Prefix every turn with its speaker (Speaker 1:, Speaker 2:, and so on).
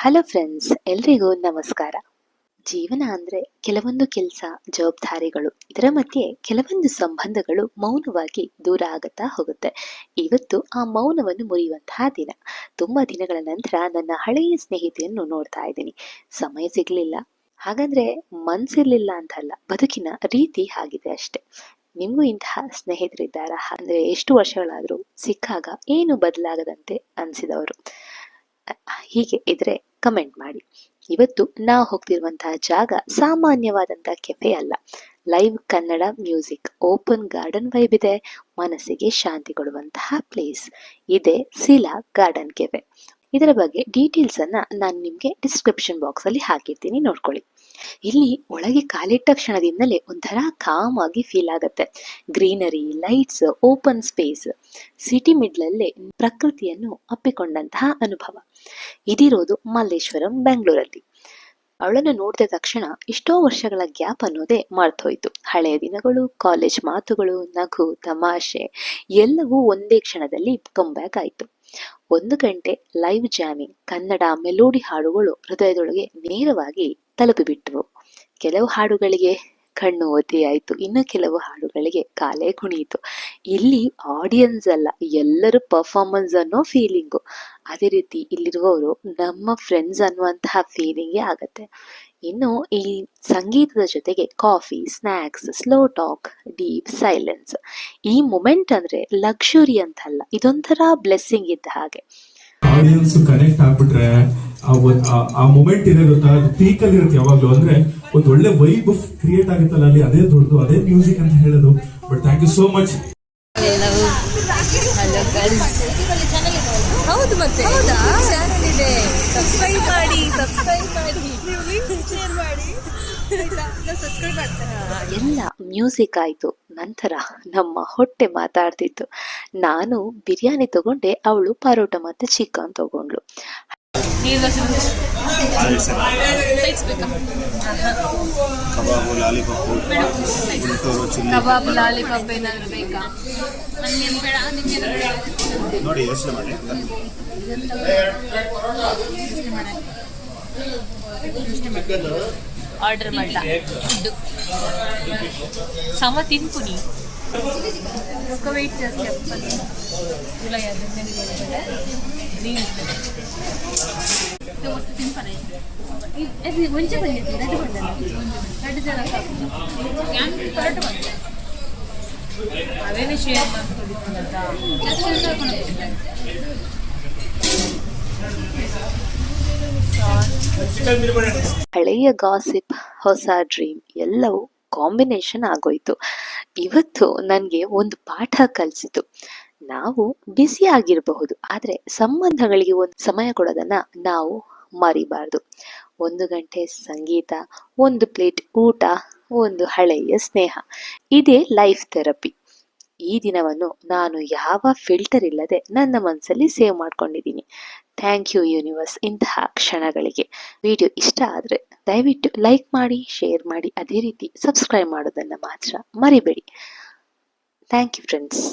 Speaker 1: Hello friends, ಎಲ್ರಿಗೂ ನಮಸ್ಕಾರ. ಜೀವನ ಅಂದ್ರೆ ಕೆಲವೊಂದು ಕೆಲಸ, ಜವಾಬ್ದಾರಿಗಳು. ಇದರ ಮಧ್ಯೆ ಕೆಲವೊಂದು ಸಂಬಂಧಗಳು ಮೌನವಾಗಿ ದೂರ ಆಗುತ್ತಾ ಹೋಗುತ್ತೆ. ಇವತ್ತು ಆ ಮೌನವನ್ನು ಮುರಿಯುವಂತಹ ದಿನ. ತುಂಬಾ ದಿನಗಳ ನಂತರ ನನ್ನ ಹಳೆಯ ಸ್ನೇಹಿತೆಯನ್ನು ನೋಡ್ತಾ ಇದ್ದೀನಿ. ಸಮಯ ಸಿಗ್ಲಿಲ್ಲ. ಹಾಗಂದ್ರೆ ಮನ್ಸಿರ್ಲಿಲ್ಲ ಅಂತಲ್ಲ, ಬದುಕಿನ ರೀತಿ ಆಗಿದೆ ಅಷ್ಟೆ. ನಿಮಗೂ ಇಂತಹ ಸ್ನೇಹಿತರಿದ್ದಾರಾ? ಅಂದ್ರೆ ಎಷ್ಟು ವರ್ಷಗಳಾದ್ರೂ ಸಿಕ್ಕಾಗ ಏನು ಬದಲಾಗದಂತೆ ಅನ್ಸಿದವರು? ಹೀಗೆ ಇದ್ರೆ ಕಮೆಂಟ್ ಮಾಡಿ. ಇವತ್ತು ನಾವು ಹೋಗ್ತಿರುವಂತಹ ಜಾಗ ಸಾಮಾನ್ಯವಾದಂತಹ ಕೆಫೆ ಅಲ್ಲ. Live Kannada music open garden vibe ಇದೆ. ಮನಸ್ಸಿಗೆ ಶಾಂತಿ ಕೊಡುವಂತಹ ಪ್ಲೇಸ್ ಇದೆ ಸಿಲಾ ಗಾರ್ಡನ್ ಕೆಫೆ ಇದರ ಬಗ್ಗೆ ಡೀಟೇಲ್ಸ್ ಅನ್ನ ನಾನು ನಿಮ್ಗೆ ಡಿಸ್ಕ್ರಿಪ್ಷನ್ ಬಾಕ್ಸ್ ಅಲ್ಲಿ ಹಾಕಿರ್ತೀನಿ, ನೋಡ್ಕೊಳ್ಳಿ. ಇಲ್ಲಿ ಒಳಗೆ ಕಾಲಿಟ್ಟ ಕ್ಷಣದಿಂದಲೇ ಒಂಥರ ಕಾಮ್ ಆಗಿ ಫೀಲ್ ಆಗುತ್ತೆ. Greenery lights open space city ಮಿಡ್ಲಲ್ಲೇ ಪ್ರಕೃತಿಯನ್ನು ಅಪ್ಪಿಕೊಂಡಂತಹ ಅನುಭವ. ಇದಿರೋದು ಮಲ್ಲೇಶ್ವರಂ, ಬೆಂಗಳೂರಲ್ಲಿ. ಅವಳನ್ನು ನೋಡಿದ ತಕ್ಷಣ ಎಷ್ಟೋ ವರ್ಷಗಳ ಗ್ಯಾಪ್ ಅನ್ನೋದೇ ಮರ್ತೋಯ್ತು ಹಳೆಯ ದಿನಗಳು ಕಾಲೇಜ್ ಮಾತುಗಳು, ನಗು, ತಮಾಷೆ, ಎಲ್ಲವೂ ಒಂದೇ ಕ್ಷಣದಲ್ಲಿ ಕಂಬ್ಯಾಕ್ ಆಯ್ತು. ಒಂದು ಗಂಟೆ ಲೈವ್ ಜಾಮಿಂಗ್ ಕನ್ನಡ ಮೆಲೋಡಿ ಹಾಡುಗಳು ಹೃದಯದೊಳಗೆ ನೇರವಾಗಿ ತಲುಪಿಬಿಟ್ಟವು ಕೆಲವು ಹಾಡುಗಳಿಗೆ ಕಣ್ಣು ಒದ್ದೆಯಾಯಿತು. ಇನ್ನು ಕೆಲವು ಹಾಡುಗಳಿಗೆ ಕಾಲೇ ಕುಣಿಯಿತು. ಇಲ್ಲಿ ಆಡಿಯನ್ಸ್ ಅಲ್ಲ, ಎಲ್ಲರೂ ಪರ್ಫಾರ್ಮೆನ್ಸ್ ಅನ್ನೋ ಫೀಲಿಂಗು ಅದೇ ರೀತಿ ಇಲ್ಲಿರುವವರು ನಮ್ಮ ಫ್ರೆಂಡ್ಸ್ ಅನ್ನುವಂತಹ ಫೀಲಿಂಗೇ ಆಗತ್ತೆ. ಇನ್ನು ಈ ಸಂಗೀತದ ಜೊತೆಗೆ coffee snacks slow talk deep silence ಈ ಮೂಮೆಂಟ್ ಅಂದ್ರೆ ಲಕ್ಷುರಿ ಅಂತಲ್ಲ, ಇದೊಂಥರ ಬ್ಲೆಸ್ಸಿಂಗ್ ಇದ್ದ ಹಾಗೆ.
Speaker 2: ಆಡಿಯನ್ಸ್ ಕನೆಕ್ಟ್ ಆಗ್ಬಿಟ್ರೆ ಆ ಮೂಮೆಂಟ್ ಇದೆ ಗೊತ್ತಾ ಅದು ಪೀಕ್ ಅಲ್ಲಿ ಇರುತ್ತೆ ಯಾವಾಗ್ಲೂ. ಅಂದ್ರೆ ಒಂದು ಒಳ್ಳೆ ವೈಬ್ ಕ್ರಿಯೇಟ್ ಆಗುತ್ತಲ್ಲ ಅಲ್ಲಿ ಅದೇ ದೊಡ್ಡದು ಅದೇ ಮ್ಯೂಸಿಕ್ ಅಂತ ಹೇಳೋದು. But thank you so much
Speaker 3: ಹೌದು ಮತ್ತೆ. ಚಾನಲ್ ಇದೆ. ಸಬ್ಸ್ಕ್ರೈಬ್ ಮಾಡಿ ಸಬ್ಸ್ಕ್ರೈಬ್ ಮಾಡಿ. ಶೇರ್ ಮಾಡಿ.
Speaker 1: ಎಲ್ಲ ಮ್ಯೂಸಿಕ್ ಆಯ್ತು. ನಂತರ ನಮ್ಮ ಹೊಟ್ಟೆ ಮಾತಾಡ್ತಿತ್ತು. ನಾನು ಬಿರಿಯಾನಿ ತಗೊಂಡೆ ಅವಳು ಪರೋಟ ಮತ್ತೆ chicken ತಗೊಂಡ್ಳು.
Speaker 4: Kebab lollipop Guntur chilli.
Speaker 3: Kebab lollipop ಏನಾದ್ರು ಬೇಕಾ? ನನಗೇನು ಬೇಡ ನಿಮ್ಗೇನು ಬೇಡ.
Speaker 4: ನೋಡಿ ಯೋಚನೆ ಮಾಡಿ.
Speaker 3: ಆರ್ಡರ್ ಮಾಡಲ ಇದು ಸಮ ತಿನ್ಕುನಿ ರೊಕ್ಕ ವೆಯ್ಟ್ ಜಾಸ್ತಿ ಆಗ್ತದೆ ಇಲ್ಲ ಒಟ್ಟು ತಿನ್ಪಾನೆ ಇದು ಮುಂಚೆ ಬಂದಿತ್ತು ಎರಡು ಬಂದಲ್ಲ? ಎರಡು ಜನ ಕರೆಕ್ಟ್ ಬಂದಿದೆ ಅವೇನೇ ಶೇರ್ ಮಾಡ್ಕೊಂಡಿತ್ತು
Speaker 1: ಹಳೆಯ ಗಾಸಿಪ್ ಹೊಸ ಡ್ರೀಮ್ ಎಲ್ಲವೂ ಕಾಂಬಿನೇಷನ್ ಆಗೋಯ್ತು. ಇವತ್ತು ನನಗೆ ಒಂದು ಪಾಠ ಕಲಿಸಿತು ನಾವು ಬ್ಯುಸಿ ಆಗಿರಬಹುದು, ಆದರೆ ಸಂಬಂಧಗಳಿಗೆ ಒಂದು ಸಮಯ ಕೊಡೋದನ್ನ ನಾವು ಮರಿಬಾರ್ದು. ಒಂದು ಗಂಟೆ ಸಂಗೀತ, ಒಂದು ಪ್ಲೇಟ್ ಊಟ, ಒಂದು ಹಳೆಯ ಸ್ನೇಹ. ಇದೇ ಲೈಫ್ ಥೆರಪಿ ಈ ದಿನವನ್ನು ನಾನು ಯಾವ ಫಿಲ್ಟರ್ ಇಲ್ಲದೆ ನನ್ನ ಮನಸ್ಸಲ್ಲಿ ಸೇವ್ ಮಾಡ್ಕೊಂಡಿದ್ದೀನಿ. ಥ್ಯಾಂಕ್ ಯು ಯೂನಿವರ್ಸ್ ಇಂತಹ ಕ್ಷಣಗಳಿಗೆ. ವಿಡಿಯೋ ಇಷ್ಟ ಆದರೆ ದಯವಿಟ್ಟು ಲೈಕ್ ಮಾಡಿ ಶೇರ್ ಮಾಡಿ, ಅದೇ ರೀತಿ ಸಬ್ಸ್ಕ್ರೈಬ್ ಮಾಡೋದನ್ನು ಮಾತ್ರ ಮರಿಬೇಡಿ. Thank you friends